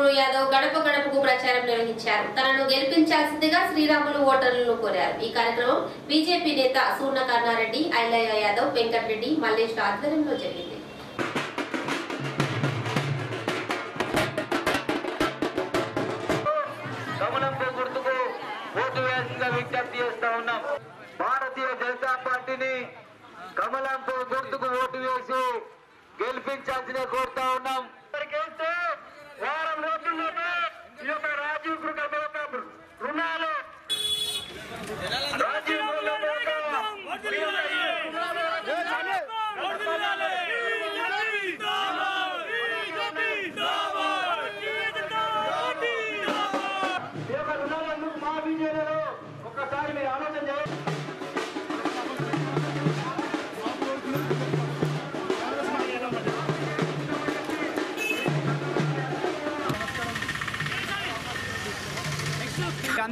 శ్రీరాములు యాదవ్ గడప గడపకు ప్రచారం నిర్వహించారు. తనను గెలిపించాల్సిందిగా శ్రీరాములు ఓటర్లను కోరారు. ఈ కార్యక్రమం బీజేపీ నేత సూర్ణ కర్ణారెడ్డి ఐలయ్య యాదవ్ వెంకటరెడ్డి మల్లేష్ ఆధ్వర్యంలో జరిగింది. కమలంపై గుర్తుకు ఓటు వేసిన విజ్ఞప్తి చేస్తా ఉన్నాం. భారతీయ జనతా పార్టీని కమలంపై గుర్తుకు ఓటు వేసి గెలిపించాల్సిన కోరుతా ఉన్నాం. వారం రోజుల్లోనే ఈ యొక్క రాజీవ్ గృహ యొక్క రుణాలు రాజీవ్ గృహ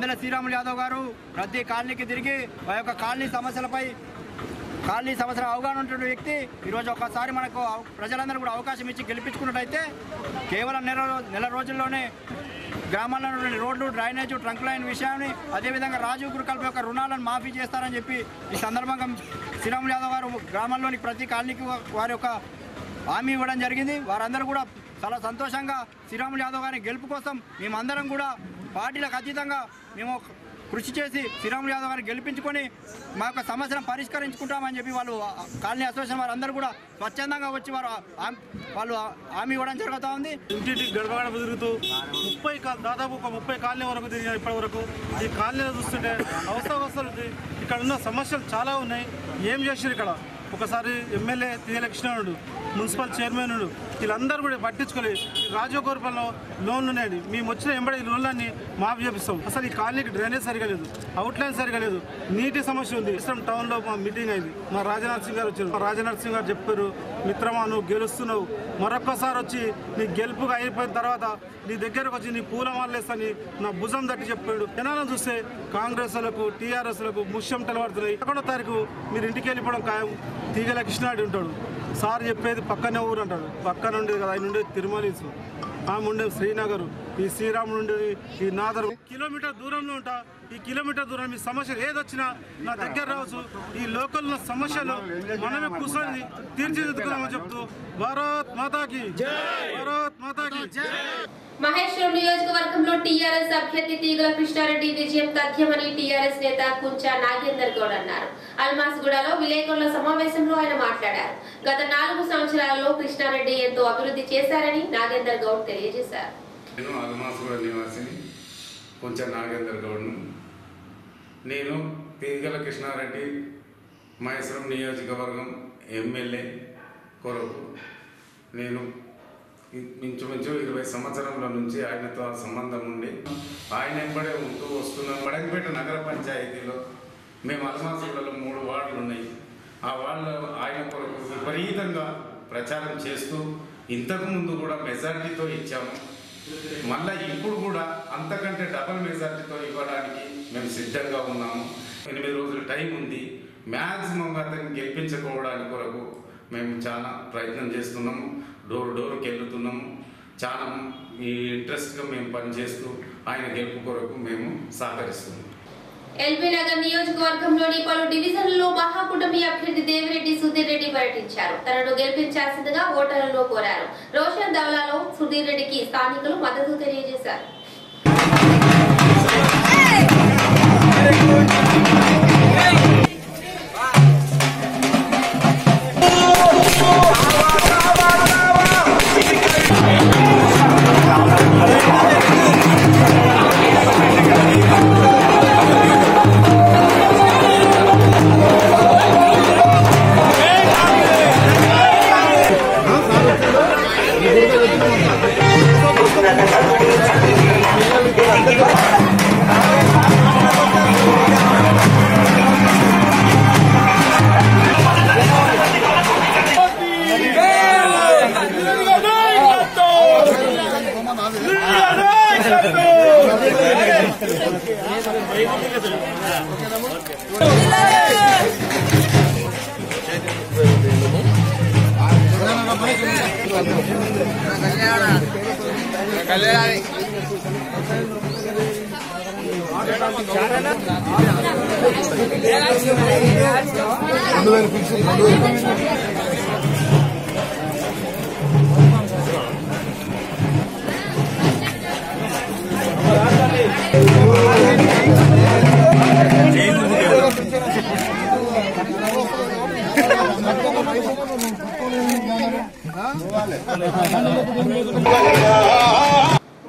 అందల శ్రీరాములు యాదవ్ గారు ప్రతి కాలనీకి తిరిగి ఆ యొక్క కాలనీ సమస్యలపై కాలనీ సమస్యల అవగాహన ఉంటున్న వ్యక్తి ఈరోజు ఒకసారి మనకు అవ- ప్రజలందరూ కూడా అవకాశం ఇచ్చి గెలిపించుకున్నట్టయితే కేవలం నెల నెల రోజుల్లోనే గ్రామాల్లో రోడ్లు డ్రైనేజ్ ట్రంక్ లైన్ విషయాన్ని అదేవిధంగా రాజీవ్ గురుకల్ప యొక్క రుణాలను మాఫీ చేస్తారని చెప్పి ఈ సందర్భంగా శ్రీరాములు యాదవ్ గారు గ్రామంలోని ప్రతి కాలనీకి వారి యొక్క హామీ ఇవ్వడం జరిగింది. వారందరూ కూడా చాలా సంతోషంగా శ్రీరాములు యాదవ్ గారి గెలుపు కోసం మేమందరం కూడా పార్టీలకు అతీతంగా మేము కృషి చేసి శ్రీరాములు యాదవ్ గారిని గెలిపించుకొని మా యొక్క సమస్యను పరిష్కరించుకుంటామని చెప్పి వాళ్ళు కాలనీ అసోసియేషన్ వారందరూ కూడా స్వచ్ఛందంగా వచ్చి వారు వాళ్ళు హామీ ఇవ్వడం జరుగుతూ ఉంది. ఇంటింటి గడపగడప తిరుగుతూ ముప్పై దాదాపు ఒక ముప్పై కాలనీ వరకు తిరిగిన ఇప్పటి వరకు. ఈ కాలనీలో చూస్తుంటే అవసరం ఇక్కడ ఉన్న సమస్యలు చాలా ఉన్నాయి. ఏం చేశారు ఇక్కడ? ఒకసారి ఎమ్మెల్యే తీయలక్ష్మణుడు మున్సిపల్ చైర్మన్ వీళ్ళందరూ కూడా పట్టించుకోలేదు రాజగోపురంలో లోన్లు ఉన్నాయండి మేము వచ్చిన ఎంబడే ఈ లోన్లన్నీ మాఫీ చేపిస్తాం. అసలు ఈ కాలనీకి డ్రైనేజ్ సరిగా లేదు. అవుట్లైన్ సరిగా లేదు. నీటి సమస్య ఉంది. ఇష్టం టౌన్లో మా మీటింగ్ అయింది. మా రాజనాథ్ సింగ్ గారు వచ్చారు. మా రాజనాథ్ సింగ్ గారు చెప్పారు మిత్రమా నువ్వు గెలుస్తున్నావు. మరొక్కసారి వచ్చి నీ గెలుపుగా అయిపోయిన తర్వాత నీ దగ్గరకు వచ్చి నీ పూలమాలేస్తాని నా భుజం తట్టి చెప్పాడు. జనాలను చూస్తే కాంగ్రెస్లకు టీఆర్ఎస్లకు ముష్యం తెలబడుతున్నాయి పదకొండో తారీఖు మీరు ఇంటికి వెళ్ళిపోవడం ఖాయం. తీగల కృష్ణాడి ఉంటాడు. సార్ చెప్పేది పక్కనే ఊరు అంటాడు పక్కన ఉండేది కదా ఆయన ఉండేది తిరుమలీసు ఆమె ఉండేది శ్రీనగర్ ఈ శ్రీరాముడు ఈ నాదరు. కిలోమీటర్ దూరంలో ఉంటా. ఈ కిలోమీటర్ దూరం మీ సమస్యలు ఏదొచ్చినా నా దగ్గర రావచ్చు. ఈ లోకల్ సమస్యలు మనమే కూర్చొని తీర్చిదిద్దుకున్నామని చెప్తూ భారత్ మాతాకి భారత్ మాతాకి. మహేశ్వరం నియోజకవర్గంలో టీఆర్ఎస్ అభ్యర్థి తీగల కృష్ణారెడ్డి విజయం తథ్యమని టీఆర్ఎస్ నేత కుంచా నాగేందర్ గౌడ్ అన్నారు. అల్మాస్గూడలో విలేకరుల సమావేశంలో ఆయన మాట్లాడారు. గత నాలుగు సంవత్సరాలలో కృష్ణారెడ్డి ఎంతో అభివృద్ధి చేశారని నాగేందర్ గౌడ్ తెలియజేశారు నేను అల్మాసుగూడ నివాసిని కొంచెం నాగేందర్ గౌడ్ను. నేను తింగల కృష్ణారెడ్డి మహేశ్వరం నియోజకవర్గం ఎమ్మెల్యే కొరకు నేను ఇంచుమించు ఇరవై సంవత్సరముల నుంచి ఆయనతో ఆ సంబంధం ఉండి ఆయన ఎంబడే ఉంటూ వస్తున్నాం మడకపేట నగర పంచాయతీలో మేము అల్మాసుగూడలో మూడు వార్డులు ఉన్నాయి ఆ వార్డులో ఆయన కొరకు విపరీతంగా ప్రచారం చేస్తూ ఇంతకుముందు కూడా మెజార్టీతో ఇచ్చాము. మళ్ళా ఇప్పుడు కూడా అంతకంటే డబల్ మెజార్టీతో ఇవ్వడానికి మేము సిద్ధంగా ఉన్నాము. ఎనిమిది రోజులు టైం ఉంది. మ్యాక్సిమం అతన్ని గెలిపించుకోవడానికి కొరకు మేము చాలా ప్రయత్నం చేస్తున్నాము. డోర్ డోర్కి వెళ్తున్నాము చాలా ఈ ఇంట్రెస్ట్గా మేము పనిచేస్తూ ఆయన గెలుపు కొరకు మేము సహకరిస్తున్నాము ఎల్బీ నగర్ నియోజకవర్గంలోని పలు డివిజన్లలో మహాకూటమి అభ్యర్థి దేవిరెడ్డి సుధీర్ రెడ్డి పర్యటించారు. తనను గెలిపించాల్సిందిగా ఓటర్లలో కోరారు. రోషన్ దౌలాలో సుధీర్ రెడ్డికి స్థానికులు మద్దతు తెలియజేశారు. రెండు వేలు పిలిచి రెండు వేలు పిలిచి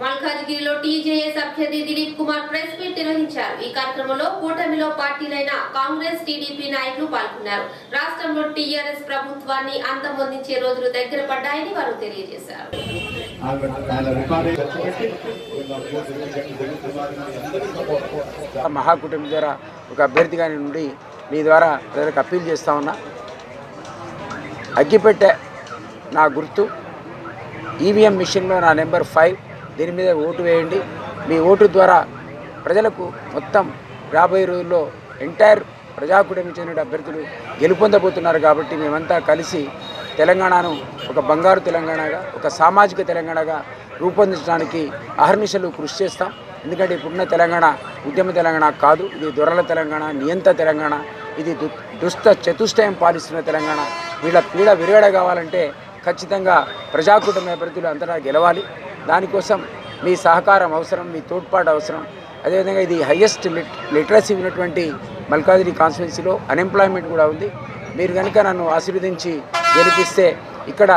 మల్కాజ్గిరిలో టీజేఎస్ అభ్యర్థి దిలీప్ కుమార్ ప్రెస్ మీట్ నిర్వహించారు. ఈ కార్యక్రమంలో కూటమిలో పార్టీలైన కాంగ్రెస్ టీడీపీ నాయకులు పాల్గొన్నారు. రాష్ట్రంలో టీఆర్ఎస్ ప్రభుత్వాన్ని అంతమొందించే రోజులు దగ్గర పడ్డాయని వారు తెలియజేశారు. మహాకూటమి ద్వారా ఒక అభ్యర్థిగా నుండి మీ ద్వారా ప్రజలకు అప్పీల్ చేస్తా ఉన్నా. అగ్గిపెట్టె నా గుర్తు. ఈవీఎం మిషన్లో నా నెంబర్ ఫైవ్. దీని మీద ఓటు వేయండి. మీ ఓటు ద్వారా ప్రజలకు మొత్తం రాబోయే రోజుల్లో ఎంటైర్ ప్రజాకూటమి చెందిన అభ్యర్థులు గెలుపొందబోతున్నారు కాబట్టి మేమంతా కలిసి తెలంగాణను ఒక బంగారు తెలంగాణగా ఒక సామాజిక తెలంగాణగా రూపొందించడానికి అహర్నిశలు కృషి చేస్తాం. ఎందుకంటే ఇప్పుడున్న తెలంగాణ ఉద్యమ తెలంగాణ కాదు. ఇది దొరల తెలంగాణ నియంత తెలంగాణ. ఇది దు దుష్ట చతుష్టయం పాలిస్తున్న తెలంగాణ. వీళ్ళ పీడ విరగడ కావాలంటే ఖచ్చితంగా ప్రజాకూటమి అభ్యర్థులు అంతటా గెలవాలి. దానికోసం మీ సహకారం అవసరం మీ తోడ్పాటు అవసరం. అదేవిధంగా ఇది హయ్యెస్ట్ లిట్ లిటరసీ ఉన్నటువంటి మల్కాజిరి కాన్స్టిట్యున్సీలో అన్ఎంప్లాయ్మెంట్ కూడా ఉంది. మీరు కనుక నన్ను ఆశీర్వదించి గెలిపిస్తే ఇక్కడ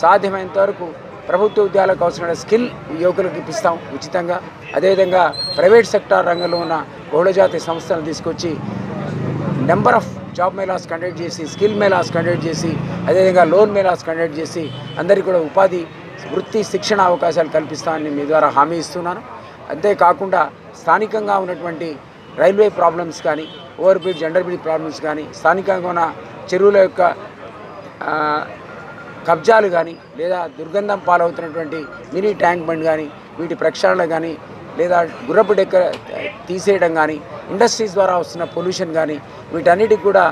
సాధ్యమైనంత వరకు ప్రభుత్వ ఉద్యోగాలకు అవసరమైన స్కిల్ యువకులకు ఇప్పిస్తాం ఉచితంగా. అదేవిధంగా ప్రైవేట్ సెక్టార్ రంగంలో ఉన్న బహుళజాతి సంస్థలను తీసుకొచ్చి number of job melas conduct చేసి స్కిల్ మేళాస్ కండక్ట్ చేసి అదేవిధంగా లోన్ మేళాస్ కండక్ట్ చేసి అందరికీ కూడా ఉపాధి వృత్తి శిక్షణ అవకాశాలు కల్పిస్తామని మీ ద్వారా హామీ ఇస్తున్నాను. అంతేకాకుండా స్థానికంగా ఉన్నటువంటి రైల్వే ప్రాబ్లమ్స్ కానీ over bridge under bridge problems కానీ స్థానికంగా ఉన్న చెరువుల యొక్క కబ్జాలు కానీ లేదా దుర్గంధం పాలవుతున్నటువంటి మినీ ట్యాంక్ బండ్ కానీ వీటి ప్రక్షాళన కానీ లేదా గుర్రపు డెక్క తీసేయడం కానీ ఇండస్ట్రీస్ ద్వారా వస్తున్న పొల్యూషన్ కానీ వీటన్నిటికి కూడా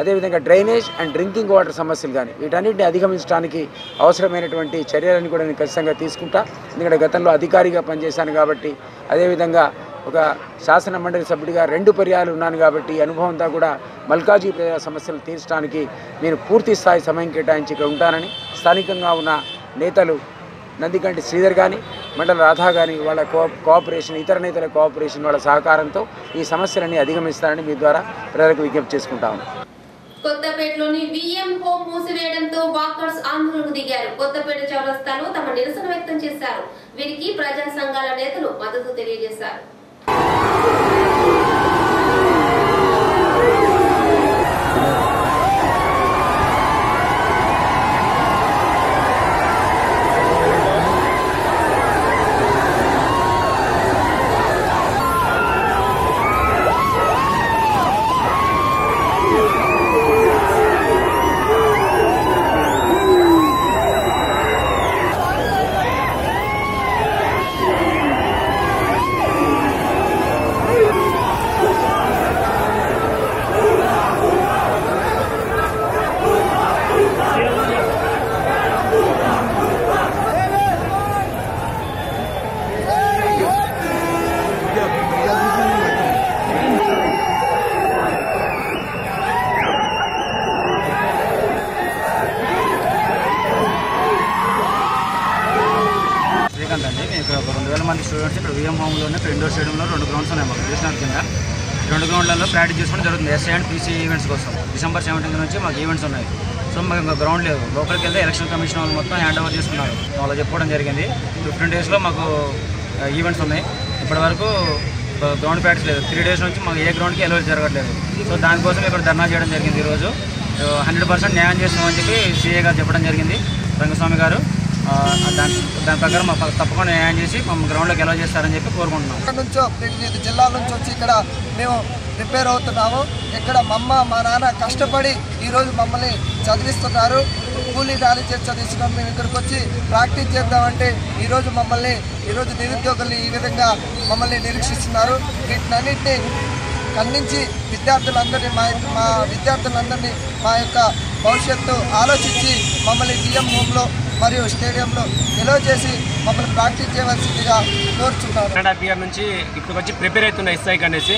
అదేవిధంగా డ్రైనేజ్ అండ్ డ్రింకింగ్ వాటర్ సమస్యలు కానీ వీటన్నిటిని అధిగమించడానికి అవసరమైనటువంటి చర్యలను కూడా నేను ఖచ్చితంగా తీసుకుంటా. ఎందుకంటే గతంలో అధికారిగా పనిచేశాను కాబట్టి అదేవిధంగా ఒక శాసన మండలి సభ్యుడిగా రెండు పర్యాలు ఉన్నాను కాబట్టి అనుభవంతా అనుభవంతో కూడా మల్కాజీ ప్రజల సమస్యలు తీర్చడానికి నేను పూర్తి స్థాయి సమయం కేటాయించి ఉంటానని స్థానికంగా ఉన్న నేతలు నందికంటి శ్రీధర్ కానీ మండల రాధా కానీ వాళ్ళ కో కోఆపరేషన్ ఇతర నేతల కోఆపరేషన్ వాళ్ళ సహకారంతో ఈ సమస్యలన్నీ అధిగమిస్తారని మీ ద్వారా ప్రజలకు విజ్ఞప్తి చేసుకుంటాము కొత్తపేటలోని విఎం మూసివేయడంతో వాకర్స్ ఆందోళనకు దిగారు. కొత్తపేట చౌరస్తాలో తమ నిరసన వ్యక్తం చేశారు. వీరికి ప్రజా సంఘాల నేతలు మద్దతు తెలియజేశారు శ్రీకాంత్ అండి మేము ఇక్కడ ఒక రెండు వేల మంది స్టూడెంట్స్ ఇక్కడ విఎం హోమ్లోనే ఇక్కడ ఇండోర్ స్టేడియంలో రెండు గ్రౌండ్స్ ఉన్నాయి మాకు. నేషనల్ కింద. రెండు గ్రౌండ్లలో ప్రాక్టీస్ చేసుకోవడం జరుగుతుంది. ఎస్ఐ అండ్ పీసీ ఈవెంట్స్ కోసం. డిసెంబర్ సెవెంటీన్త్ నుంచి మాకు ఈవెంట్స్ ఉన్నాయి. సో మాకు ఇంకా గ్రౌండ్ లేదు. లోపలికి వెళ్తే ఎలక్షన్ కమిషన్ వాళ్ళు మొత్తం హ్యాండ్ ఓవర్ చేసుకున్నారు. వాళ్ళు చెప్పుకోవడం జరిగింది. ఫిఫ్టీన్ డేస్లో మాకు ఈవెంట్స్ ఉన్నాయి. ఇప్పటి వరకు గ్రౌండ్ ప్రాక్టీస్ లేదు. త్రీ డేస్ నుంచి మాకు ఏ గ్రౌండ్కి ఎలవల్ జరగట్లేదు. సో దానికోసం ఇక్కడ ధర్నా చేయడం జరిగింది ఈరోజు. హండ్రెడ్ పర్సెంట్ న్యాయం చేస్తామని చెప్పి సీఏ గారు చెప్పడం జరిగింది. రంగస్వామి గారు. దాని దాని ప్రకారం మా తప్పకుండా న్యాయం చేసి మమ్మల్ని గ్రౌండ్లోకి ఎలా చేస్తారని చెప్పి కోరుకుంటున్నాం. ఇక్కడ నుంచో వివిధ జిల్లాల నుంచి వచ్చి ఇక్కడ మేము ప్రిపేర్ అవుతున్నాము. ఇక్కడ మా అమ్మ మా నాన్న కష్టపడి ఈరోజు మమ్మల్ని చదివిస్తున్నారు. కూలీ ఖాళీ చేసి చదివిస్తున్నాం. మేము ఇక్కడికి వచ్చి ప్రాక్టీస్ చేద్దామంటే ఈరోజు మమ్మల్ని ఈరోజు నిరుద్యోగులు ఈ విధంగా మమ్మల్ని నిరీక్షిస్తున్నారు. వీటినన్నింటినీ ఖండించి విద్యార్థులందరినీ మా మా విద్యార్థులందరినీ మా యొక్క భవిష్యత్తు ఆలోచించి మమ్మల్ని డిఎం హోమ్లో మరియు స్టేడియంలో నిల్వ చేసి మమ్మల్ని ప్రాక్టీస్ చేయవలసిందిగా కోరుచున్నాను. కన్నడ నుంచి ఇప్పుడు వచ్చి ప్రిపేర్ అవుతున్నాయి ఇస్తాయి అనేసి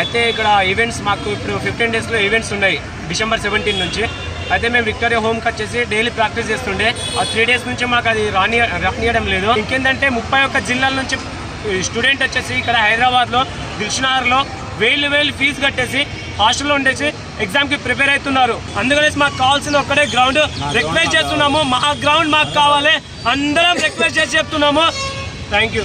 అయితే ఇక్కడ ఈవెంట్స్ మాకు ఇప్పుడు ఫిఫ్టీన్ డేస్లో ఈవెంట్స్ ఉన్నాయి డిసెంబర్ సెవెంటీన్ నుంచి. అయితే మేము విక్టోరియా హోమ్కి వచ్చేసి డైలీ ప్రాక్టీస్ చేస్తుండే. ఆ త్రీ డేస్ నుంచి మాకు అది రాని రానియడం లేదు. ఇంకేంటంటే ముప్పై ఒక్క జిల్లాల నుంచి స్టూడెంట్ వచ్చేసి ఇక్కడ హైదరాబాద్లో దిల్షునగర్లో వేలు వేలు ఫీజు కట్టేసి హాస్టల్లో ఉండేసి ఎగ్జామ్కి ప్రిపేర్ అవుతున్నారు. అందుకనే మాకు కావాల్సిన ఒక్కడే గ్రౌండ్ రిక్వెస్ట్ చేస్తున్నాము. మా గ్రౌండ్ మాకు కావాలి. అందరం రిక్వెస్ట్ చేసి చెప్తున్నాము. థ్యాంక్ యూ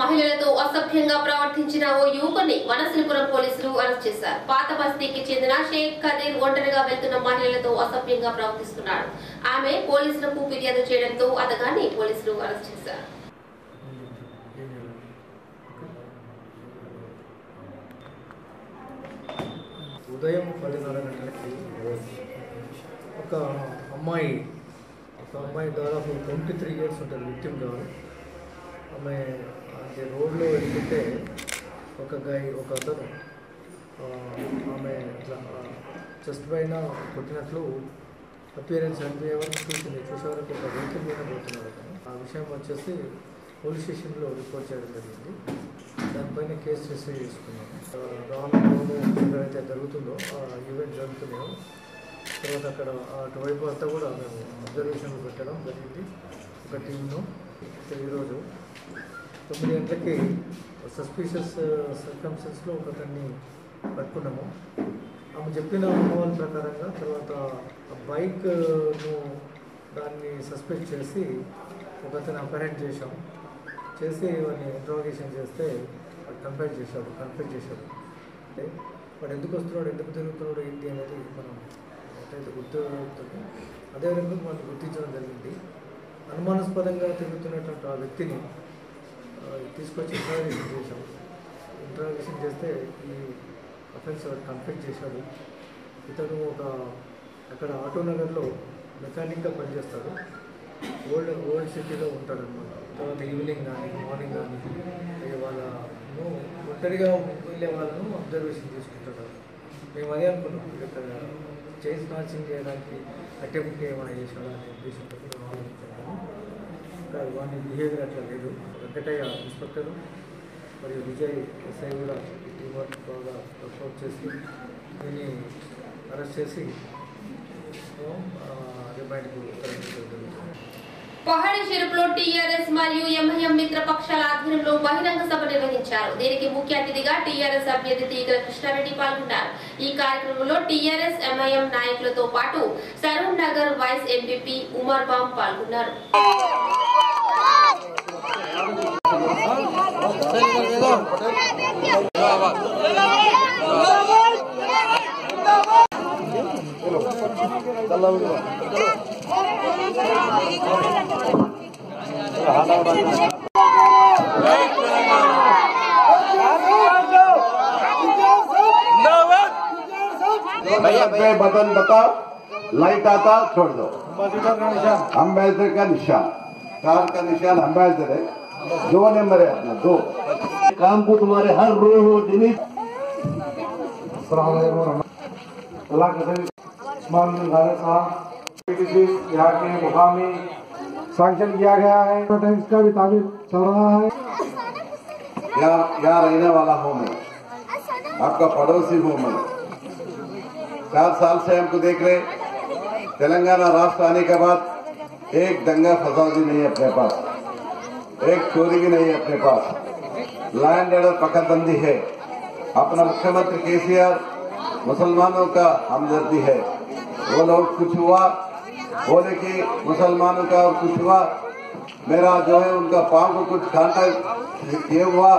మహిళలతో అసభ్యంగా ప్రవర్తించిన ఓ యువకుని వనశ్రీపురం పోలీసులు అరెస్ట్ చేశారు. పాత బస్తీకి చెందిన షేక్ కదీర్ ఒంటరిగా వెళ్తున్న మహిళలతో అసభ్యంగా ప్రవర్తిస్తున్నాడు. ఆమె పోలీసులకు ఫిర్యాదు చేయడంతో అతగాన్ని పోలీసులు అరెస్ట్ చేశారు. ఉదయం పదిన్నర గంటలకి ఒక అమ్మాయి ఒక అమ్మాయి దాదాపు ట్వంటీ త్రీ ఇయర్స్ ఉంటుంది విక్టిమ్ కావాలి ఆమె అది రోడ్లో వెళ్తుంటే ఒక గై ఒక అతను ఆమె ఇట్లా చెస్ట్ పైన కొట్టినట్లు అపియరెన్స్ అనిపించే వరకు చూసింది. చూసే వరకు ఒక వెహికల్ మీద పోతున్నాడు ఆ విషయం వచ్చేసి పోలీస్ స్టేషన్లో రిపోర్ట్ చేయడం జరిగింది. దానిపైన కేసు రిసీవ్ చేసుకున్నాము ఆ, ఎక్కడైతే జరుగుతుందో ఆ ఈవెంట్ జరుగుతున్నాయో తర్వాత అక్కడ అటువైపు అంతా కూడా మేము అబ్జర్వేషన్లు పెట్టడం జరిగింది. ఒక టీంను ఈరోజు తొమ్మిది గంటలకి సస్పీషియస్ సర్కమ్స్టెన్స్లో ఒక అతన్ని పట్టుకున్నాము. ఆమె చెప్పిన అనుభవాల ప్రకారంగా తర్వాత బైక్ను దాన్ని సస్పెండ్ చేసి ఒక అతను అపరెంట్ చేశాము. చేసి వాడిని ఇంట్రాగేషన్ చేస్తే వాడు కంప్లైంట్ చేశాడు కంప్లైంట్ చేశాడు. అంటే వాడు ఎందుకు వస్తున్నాడు ఎందుకు తిరుగుతున్నాడు ఏంటి అనేది మనం ఎట్లయితే గుర్తుతుంది అదేవిధంగా మనం గుర్తించడం జరిగింది. అనుమానాస్పదంగా తిరుగుతున్నటువంటి ఆ వ్యక్తిని తీసుకొచ్చి ఇంట్రాగేషన్ చేశాం ఇంట్రాగేషన్ చేస్తే ఈ అఫెన్స్ వాడు కంప్లీట్ చేశాడు. ఇతను ఒక అక్కడ ఆటోనగర్లో మెకానిక్గా పనిచేస్తాడు. ఓల్డ్ ఓల్డ్ సిటీలో ఉంటాడు అనమాట తర్వాత ఈవినింగ్ కానీ మార్నింగ్ కానీ వాళ్ళను ఒంటరిగా వెళ్ళే వాళ్ళను అబ్జర్వేషన్ తీసుకుంటాడు మేము అదే అనుకున్నాం. ఇక్కడ చైన్ స్నాచింగ్ చేయడానికి అటెంప్ట్ ఏమైనా చేశాడు అనే ఉద్దేశంతో మేము ఆలోచించాము బిహేవియర్ అట్లా లేదు. వెంకటయ్య ఇన్స్పెక్టరు మరియు విజయ్ ఎస్ఐ కూడా టీమ్ వర్క్ బాగా వర్కౌట్ చేసి దీన్ని అరెస్ట్ చేసి రిమైండ్కు తరలించడం జరుగుతుంది. పహాడి చెరుపులో టీఆర్ఎస్ మరియు ఎంఐఎం మిత్ర పక్షాల ఆధ్వర్యంలో బహిరంగ సభ నిర్వహించారు. దీనికి ముఖ్య అతిథిగా టీఆర్ఎస్ అభ్యర్థి తీగల కృష్ణారెడ్డి పాల్గొన్నారు ఈ కార్యక్రమంలో టీఆర్ఎస్ ఎంఐఎం నాయకులతో పాటు సరూర్ నగర్ వైస్ ఎంపీపీ ఉమర్ బామ్ పాల్గొన్నారు. पे बटन बताओ लाइट आता, छोड़ दो। अंबेडकर का निशान, कार का निशान अंबेडकर है दो नंबर है अपना, दो। काम को तुम्हारे हर रोज हो दिन अल्लाह के यहाँ के मुकामी सैंक्शन किया गया है। टैक्स का भी ताबीर चल रहा है। यहाँ रहने वाला हूँ मैं। आपका पड़ोसी हूँ मैं। चार साल से हमको देख रहे तेलंगाना राष्ट्र आने के बाद एक दंगा फसादी नहीं है अपने पास। एक चोरी भी नहीं है अपने पास। लैंड ऑर्डर पकड़बंदी है। अपना मुख्यमंत्री केसीआर मुसलमानों का हमदर्दी है। वो लोग कुछ हुआ बोले कि मुसलमानों का कुछ हुआ, मेरा जो है उनका पाँव को कुछ कांटा ये हुआ,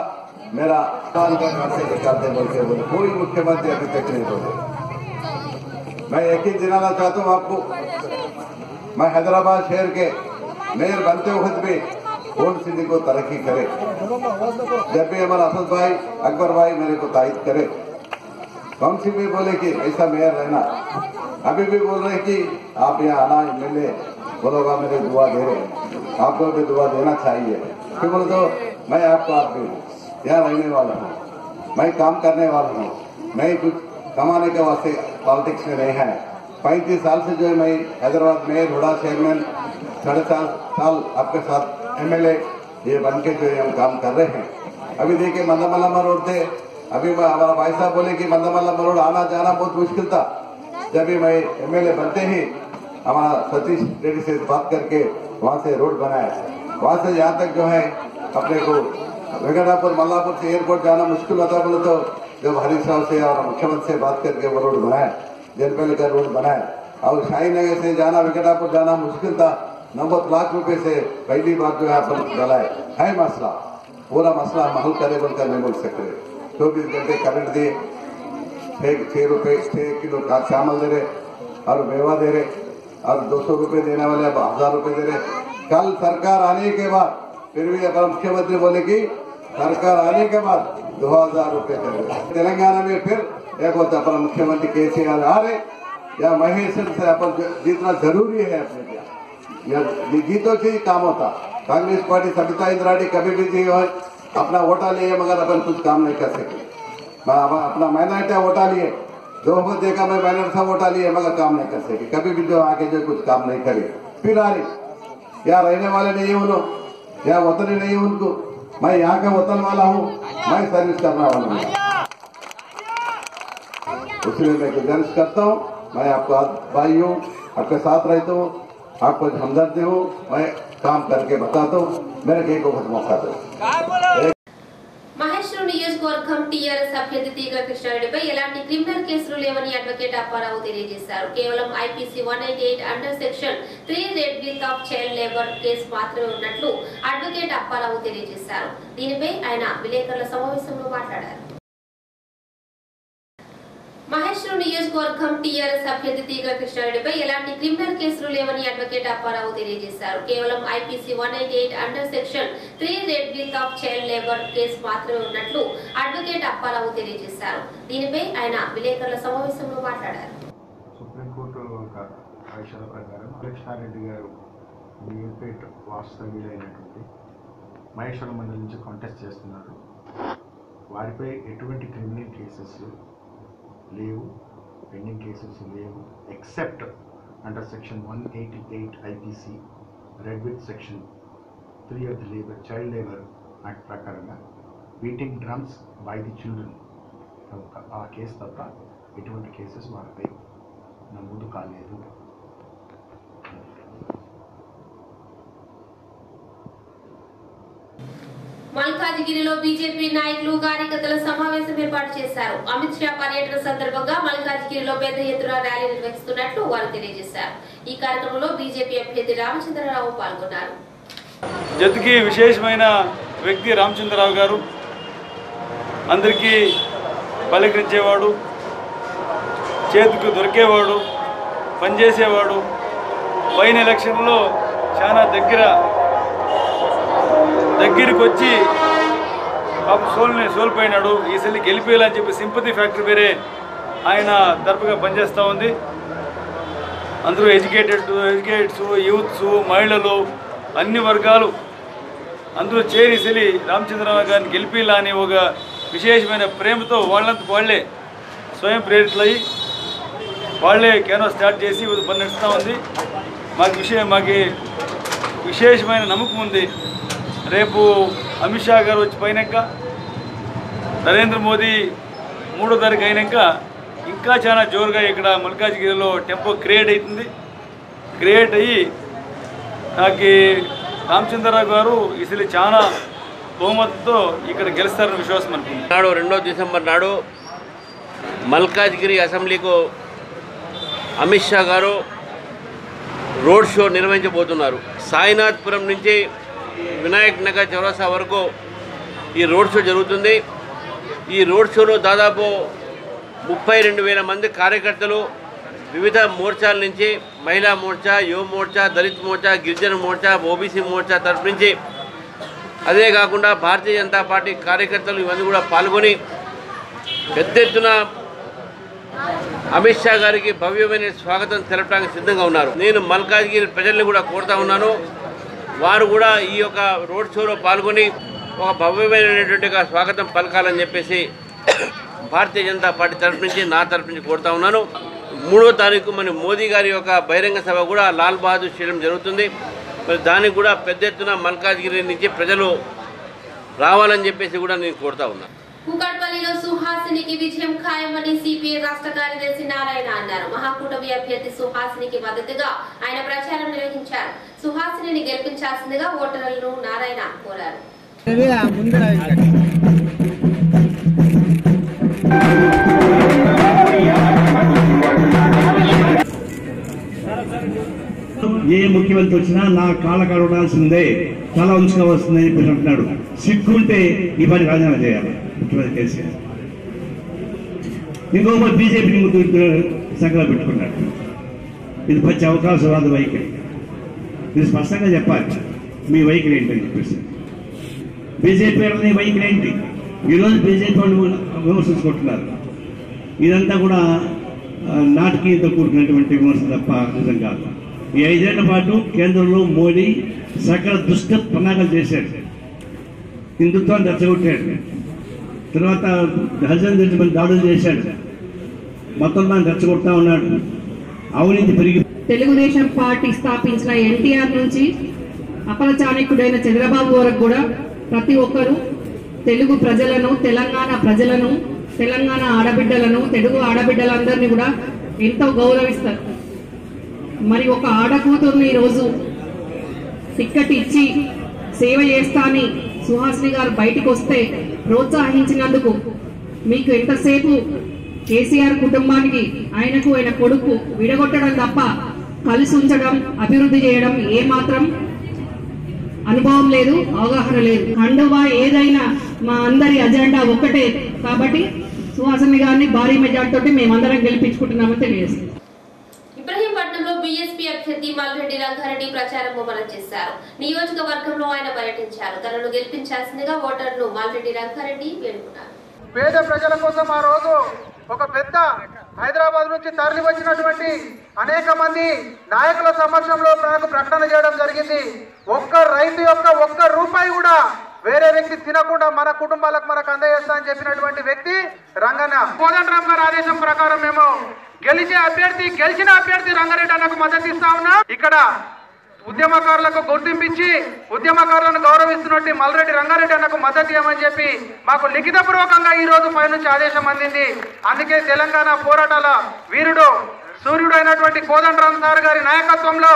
मेरा कान का कांटे निकालते बोल के बोले कोई मुख्यमंत्री अभी तक नहीं बोले। मैं यकीन दिलाना चाहता हूँ आपको। मैं हैदराबाद शहर के मेयर बनते वक्त भी ओल्ड सिटी को तरक्की करे। जब भी हमारा असद भाई, अकबर भाई मेरे को तायद करे। काउंसिल भी बोले कि ऐसा मेयर रहना? अभी भी बोल रहे कि आप यहाँ आना एमएलए बोलोगा मेरे दुआ दे। रहे आपको भी दुआ देना चाहिए। फिर बोले तो मैं आपको आप भी, यहाँ रहने वाला हूँ। मैं काम करने वाला हूँ। मैं कुछ कमाने के वास्ते पॉलिटिक्स में नहीं है। पैंतीस साल से जो है मैं हैदराबाद मेयर हुडा चेयरमैन, साढ़े चार साल आपके साथ एमएलए, ये बन के जो है हम काम कर रहे हैं। अभी देखिए मंदामल्लम रोड थे अभी मैं- हमारा भाई साहब बोले कि मंदामल्लम रोड आना जाना बहुत मुश्किल था। जब भी मैं एमएलए बनते ही हमारा सतीश रेड्डी से बात करके वहाँ से रोड बनाया। वहाँ से यहाँ तक जो है, अपने को वेंकटापुर मल्लापुर से एयरपोर्ट जाना मुश्किल होता बोले तो जब हरीश राव से और मुख्यमंत्री से बात करके वो रोड बनाया। जेलपल्ली का रोड बनाया। और शाही नगर से जाना वेंकटापुर जाना मुश्किल था। नब्बे लाख रुपए से पहली बार जो है अपन चलाए। है मसला? पूरा मसला हम हल करे बोलकर नहीं बोल सकते। चौबीस घंटे करंट दिए छह रुपए, छह किलो चावल दे रहे, और मेवा दे रहे, और दो सौ रुपये देने वाले अब हज़ार रुपये दे रहे। कल सरकार आने के बाद, फिर भी अपना मुख्यमंत्री बोले कि सरकार आने के बाद दो हज़ार रुपये रहे। तेलंगाना में फिर एक होता अपना मुख्यमंत्री केसीआर आ रहे, या महेश से अपन जीतना ज़रूरी है अपने यह जीतो से ही काम होता। कांग्रेस पार्टी सबिता इंद्राणी कभी भी जी हो अपना वोटा लिए मगर अपन कुछ काम नहीं कर सके। अपना माइनॉरिटी वोटा लिए। दो वक्त देखा मैं माइनॉरिटी सा वोटा लिए मगर काम नहीं कर सके। कभी भी जो आके जो कुछ काम नहीं करे। फिर आ रही। यहाँ रहने वाले नहीं है उन्होंने यहाँ वतन नहीं है उनको। मैं यहाँ का वतन वाला हूँ। मैं सर्विस करने वाला हूँ। इसलिए मैं गुजारिश करता हूँ। मैं आपका भाई हूँ। आपके साथ रहता हूँ। आपको हमदर्दी हूँ। मैं काम करके बताता हूँ। मेरे कहीं को मौका दो। మహేశ్వరం నియోజకవర్గం టీఆర్ఎస్ అభ్యర్థి తీగ కృష్ణారెడ్డిపై ఎలాంటి క్రిమినల్ కేసులు లేవని అడ్వకేట్ అప్పారావు తెలియజేశారు. కేవలం IPC one eight under section three read bill of child labour case మాత్రమే ఉన్నట్లు అడ్వకేట్ అప్పారావు తెలియజేశారు. దీనిపై ఆయన విలేకరుల సమావేశంలో మాట్లాడారు. మహేశ్వరం నియోజకవర్గం టీఆర్ఎస్ అభ్యర్థి తీగ కృష్ణారెడ్డిపై ఎలాంటి క్రిమినల్ కేసులు లేవని అడ్వకేట్ అప్పారావు తెలియజేశారు. కేవలం IPC one under section three read bill of child labour case మాత్రమే ఉన్నట్లు అడ్వకేట్ అప్పారావు తెలియజేశారు. దీనిపై ఆయన విలేకరుల సమావేశంలో మాట్లాడారు. సుప్రీంకోర్టు ఆదేశాల ప్రకారం కృష్ణారెడ్డి గారు మీర్పేట్ వాస్తవ్యుడైనటువంటి మహేశ్వరం మండలి నుంచి కాంటెస్ట్ చేస్తున్నారు. వారిపై ఎటువంటి క్రిమినల్ కేసెస్ లేవు పెండింగ్ కేసెస్ లేవు except under section one eighty eight IPC read with section three of the labour child labour act ప్రకారంగా beating drums by the children ఆ కేసు తప్ప ఎటువంటి కేసెస్ వారిపై నమోదు కాలేదు. మల్కాజ్గిరిలో బీజేపీ నాయకులు కార్యకర్తల సమావేశం ఏర్పాటు చేశారు. అమిత్ షా పర్యటన సందర్భంగా మల్కాజ్గిరిలో పెద్ద ఎత్తున ర్యాలీ నిర్వహిస్తున్నట్లు వారు తెలియజేశారు. ఈ కార్యక్రమంలో బీజేపీ అభ్యర్థి రామచంద్రరావు పాల్గొన్నారు. జతికి విశేషమైన వ్యక్తి రామచంద్రరావు గారు. అందరికీ పలకరించేవాడు చేతికి దొరికేవాడు పనిచేసేవాడు. పైన ఎలక్షన్లో చాలా దగ్గర దగ్గరికి వచ్చి పాప సోల్ని సోల్పోయినాడు ఈసారి గెలిపేయాలని చెప్పి సింపతి ఫ్యాక్టరీ వేరే ఆయన తరపుగా పనిచేస్తూ ఉంది. అందరూ ఎడ్యుకేటెడ్ ఎడ్యుకేటెడ్స్ యూత్స్ మహిళలు అన్ని వర్గాలు. అందరూ చేరిసెలి రామచంద్రరావు గారిని గెలిపిలా అని ఒక విశేషమైన ప్రేమతో వాళ్ళంత వాళ్ళే స్వయం ప్రేరితులయ్యి వాళ్ళే కేనో స్టార్ట్ చేసి పని నడుస్తూ ఉంది. మాకు విషయం మాకు విశేషమైన నమ్మకం ఉంది. రేపు అమిత్ షా గారు వచ్చి పోయినాక నరేంద్ర మోదీ మూడో తారీఖు అయినాక ఇంకా చాలా జోరుగా ఇక్కడ మల్కాజ్గిరిలో టెంపో క్రియేట్ అవుతుంది క్రియేట్ అయ్యి నాకు రామచంద్రరావు గారు ఇసలు చాలా బహుమతితో ఇక్కడ గెలుస్తారని విశ్వాసం అనుకుంది నాడు రెండో డిసెంబర్ నాడు మల్కాజ్గిరి అసెంబ్లీకు అమిత్ షా గారు రోడ్ షో నిర్వహించబోతున్నారు. సాయినాథ్పురం నుంచి వినాయక్ నగర్ చౌరసా వరకు ఈ రోడ్ షో జరుగుతుంది. ఈ రోడ్ షోలో దాదాపు ముప్పై రెండు వేల మంది కార్యకర్తలు వివిధ మోర్చాల నుంచి మహిళా మోర్చా యువ మోర్చా దళిత్ మోర్చా గిరిజన మోర్చా ఓబీసీ మోర్చా తరఫు నుంచి అదే కాకుండా భారతీయ జనతా పార్టీ కార్యకర్తలు ఇవన్నీ కూడా పాల్గొని పెద్ద ఎత్తున అమిత్ షా గారికి భవ్యమైన స్వాగతం తెలపడానికి సిద్ధంగా ఉన్నారు. నేను మల్కాజ్గిరి ప్రజల్ని కూడా కోరుతా ఉన్నాను. వారు కూడా ఈ యొక్క రోడ్ షోలో పాల్గొని ఒక భవ్యమైనటువంటి స్వాగతం పలకాలని చెప్పేసి భారతీయ జనతా పార్టీ తరఫు నుంచి నా తరఫు నుంచి కోరుతా ఉన్నాను. మూడో తారీఖు మన మోదీ గారి యొక్క బహిరంగ సభ కూడా లాల్ బహదూర్ స్టేడియం జరుగుతుంది. మరి దానికి కూడా పెద్ద ఎత్తున మల్కాజ్గిరి నుంచి ప్రజలు రావాలని చెప్పేసి కూడా నేను కోరుతా ఉన్నాను కూకట్పల్లిలో సుహాసినికి విజయం ఖాయమని సిపిఐ రాష్ట్ర కార్యదర్శి నారాయణ అన్నారు. మహాకూటమి అభ్యర్థి సుహాసినికి మద్దతుగా ఆయన ప్రచారం నిర్వహించారు. సుహాసిని గెలిపించాల్సిందిగా ఓటర్లను నారాయణ కోరారు. ఏ ముఖ్యమంత్రి వచ్చినా నా కాళ్ళ కడవడాల్సిందే తల ఉంచుకోవాల్సిందే అని చెప్పి అంటున్నాడు. సిగ్గుంటే ఈ పని రాజీనామా చేయాలి ముఖ్యమంత్రి కేసీఆర్. ఇంకో బీజేపీని ముందు సంకలం పెట్టుకున్నాడు ఇది పచ్చి అవకాశవాద వైఖరి. ఇది స్పష్టంగా చెప్పాలి మీ వైఖరి ఏంటని చెప్పేసి. బీజేపీ వాళ్ళని వైఖరి ఏంటి? ఈరోజు బీజేపీ వాళ్ళు విమర్శించుకుంటున్నారు. ఇదంతా కూడా ఆ, నాటకీయంతో కూడుకున్నటువంటి విమర్శ తప్ప నిజం కాదు. ఈ ఐదేళ్ళ పాటు కేంద్రంలో మోడీ సకల దుష్ట పన్నాగాలు చేశాడు హిందుత్వాన్ని రెచ్చగొట్టాడు. తర్వాత డజన్ మంది దాడులు చేశాడు. మొత్తం దాన్ని రెచ్చగొడతా ఉన్నాడు. అవినీతి పెరిగి తెలుగుదేశం పార్టీ స్థాపించిన ఎన్టీఆర్ నుంచి అపర చాణక్యుడైన చంద్రబాబు వరకు కూడా ప్రతి ఒక్కరూ తెలుగు ప్రజలను తెలంగాణ ప్రజలను తెలంగాణ ఆడబిడ్డలను తెలుగు ఆడబిడ్డలందరినీ కూడా ఎంతో గౌరవిస్తారు. మరి ఒక ఆడకూతుర్ని ఈరోజు టిక్కెట్ ఇచ్చి సేవ చేస్తా అని సుహాసిని గారు బయటకు వస్తే ప్రోత్సహించినందుకు మీకు ఎంతసేపు కేసీఆర్ కుటుంబానికి ఆయనకు ఆయన కొడుకు విడగొట్టడం తప్ప కలిసి ఉంచడం అభివృద్ధి చేయడం ఏ మాత్రం అనుభవం లేదు అవగాహన లేదు. కండువా ఏదైనా మా అందరి అజెండా ఒక్కటే. కాబట్టి సుహాసిని గారిని భారీ మెజార్టీతో తోటి మేమందరం గెలిపించుకుంటున్నామని తెలియజేస్తాం ఇబ్రహీంపట్నంలో బీఎస్పీ అభ్యర్థి మల్రెడ్డి రంగారెడ్డి ప్రచారం ముమ్మరం చేశారు నియోజకవర్గంలో ఆయన పర్యటించారు. తనను గెలిపించాల్సిందిగా ఓటర్ను మల్రెడ్డి రంగారెడ్డి వేడుకున్నారు. పేద ప్రజల కోసం ఆ రోజు ఒక పెద్ద హైదరాబాద్ నుంచి తరలి వచ్చినటువంటి అనేక మంది నాయకుల సమక్షంలో నాకు ప్రకటన చేయడం జరిగింది. ఒక్క రైతు యొక్క ఒక్క రూపాయి కూడా వేరే వ్యక్తి తినకుండా మన కుటుంబాలకు మనకు అందజేస్తా అని చెప్పినటువంటి వ్యక్తి రంగన్న. కోదండరామ్ గారి ఆదేశం ప్రకారం మేము గెలిచే అభ్యర్థి గెలిచిన అభ్యర్థి రంగారెడ్డి అన్నకు మద్దతు ఇస్తా ఉన్నా. ఇక్కడ ఉద్యమకారులకు గుర్తింపించి ఉద్యమకారులను గౌరవిస్తున్నట్టు మల్రెడ్డి రంగారెడ్డి అన్నకు మద్దతు ఇవ్వమని చెప్పి మాకు లిఖితపూర్వకంగా ఈ రోజు పైనుంచి ఆదేశం అందింది. అందుకే తెలంగాణ పోరాటాల వీరుడు సూర్యుడు అయినటువంటి కోదండరామ్ సార్ గారి నాయకత్వంలో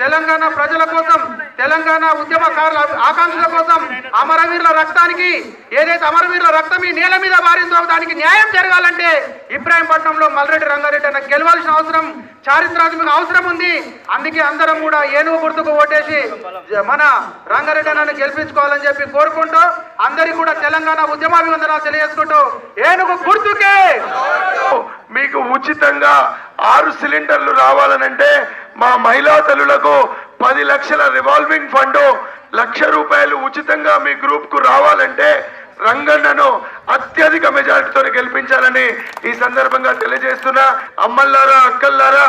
తెలంగాణ ప్రజల కోసం తెలంగాణ ఉద్యమకారుల ఆకాంక్షల కోసం అమరవీరుల రక్తానికి ఏదైతే అమరవీరుల రక్తం ఈ నేల మీద మారిందో దానికి న్యాయం జరగాలంటే ఇబ్రాహీంపట్నంలో మల్రెడ్డి రంగారెడ్డి అన్న గెలవాల్సిన అవసరం చారిత్రాత్మక అవసరం ఉంది. అందుకే అందరం కూడా ఏనుగు గుర్తుకు ఓటేసి మన రంగారెడ్డి అన్నను గెలిపించుకోవాలని చెప్పి కోరుకుంటూ అందరికీ కూడా తెలంగాణ ఉద్యమాభివందనాలు తెలియజేసుకుంటూ ఏనుగు గుర్తుకే. మీకు ఉచితంగా ఆరు సిలిండర్లు రావాలనంటే మా మహిళా తల్లులకు పది లక్షల రివాల్వింగ్ ఫండ్ లక్ష రూపాయలు ఉచితంగా మీ గ్రూప్కు రావాలంటే రంగన్నను అత్యధిక మెజారిటీతో గెలిపించాలని ఈ సందర్భంగా తెలియజేస్తున్నా అమ్మల్లారా అక్కల్లారా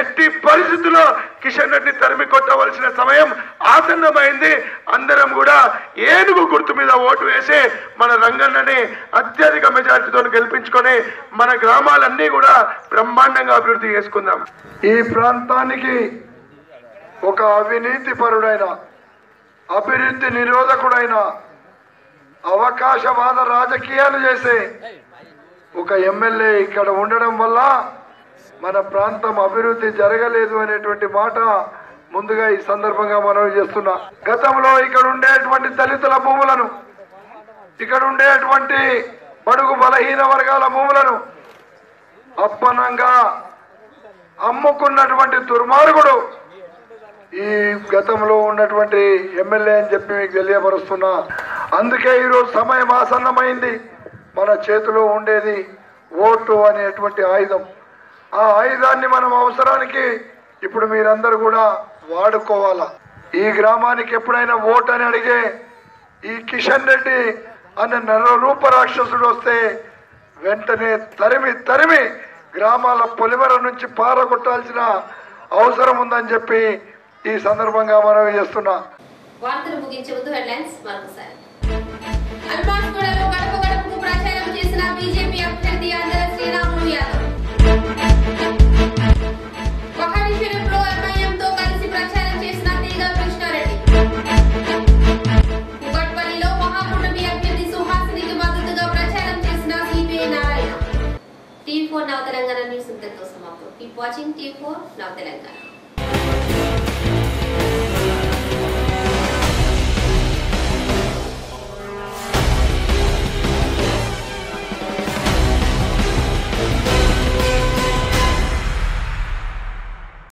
ఎట్టి పరిస్థితుల్లో కిషన్ రెడ్డి తరిమి కొట్టవలసిన సమయం ఆసన్నమైంది. అందరం కూడా ఏనుగు గుర్తు మీద ఓటు వేసి మన రంగన్నని అత్యధిక మెజారిటీతో గెలిపించుకొని మన గ్రామాలన్నీ కూడా బ్రహ్మాండంగా అభివృద్ధి చేసుకుందాం. ఈ ప్రాంతానికి ఒక అవినీతి పరుడైన అభివృద్ధి నిరోధకుడైన అవకాశవాద రాజకీయాలు చేసే ఒక ఎమ్మెల్యే ఇక్కడ ఉండడం వల్ల మన ప్రాంతం అభివృద్ధి జరగలేదు అనేటువంటి మాట ముందుగా ఈ సందర్భంగా మనం చేస్తున్నా. గతంలో ఇక్కడ ఉండేటువంటి దళితుల భూములను ఇక్కడ ఉండేటువంటి బడుగు బలహీన వర్గాల భూములను అప్పనంగా అమ్ముకున్నటువంటి దుర్మార్గుడు ఈ గతంలో ఉన్నటువంటి ఎమ్మెల్యే అని చెప్పి మీకు తెలియపరుస్తున్నా. అందుకే ఈరోజు సమయం ఆసన్నమైంది. మన చేతిలో ఉండేది ఓటు అనేటువంటి ఆయుధం. ఆ ఆయుధాన్ని మనం అవసరానికి ఇప్పుడు మీరందరూ కూడా వాడుకోవాలా? ఈ గ్రామానికి ఎప్పుడైనా ఓటు అని అడిగే ఈ కిషన్ రెడ్డి అనే నరరూప రాక్షసుడు వస్తే వెంటనే తరిమి తరిమి గ్రామాల పొలిమర నుంచి పారగొట్టాల్సిన అవసరం ఉందని చెప్పి ఈ సందర్భంగా మనవి చేస్తున్నా. వార్తలు ముగించే ముందు హెడ్లైన్స్ మరొకసారి. అల్మాస్గూడలో గడప గడపకు ప్రచారం చేసిన బీజేపీ అభ్యర్థి అందర శ్రీరాములు యాదవ్. ఎంఐఎంతో కలిసి ప్రచారం చేసిన తీగ కృష్ణారెడ్డి. కుకట్పల్లిలో మహాకూటమి అభ్యర్థి సుహాసినికి మద్దతుగా ప్రచారం చేసిన సిపిఐ నారాయణ. ఫోర్ నవ తెలంగాణ న్యూస్ ఇంతటితో సమాప్తం. కీప్ వాచింగ్ టీ ఫోర్ నవ తెలంగాణ.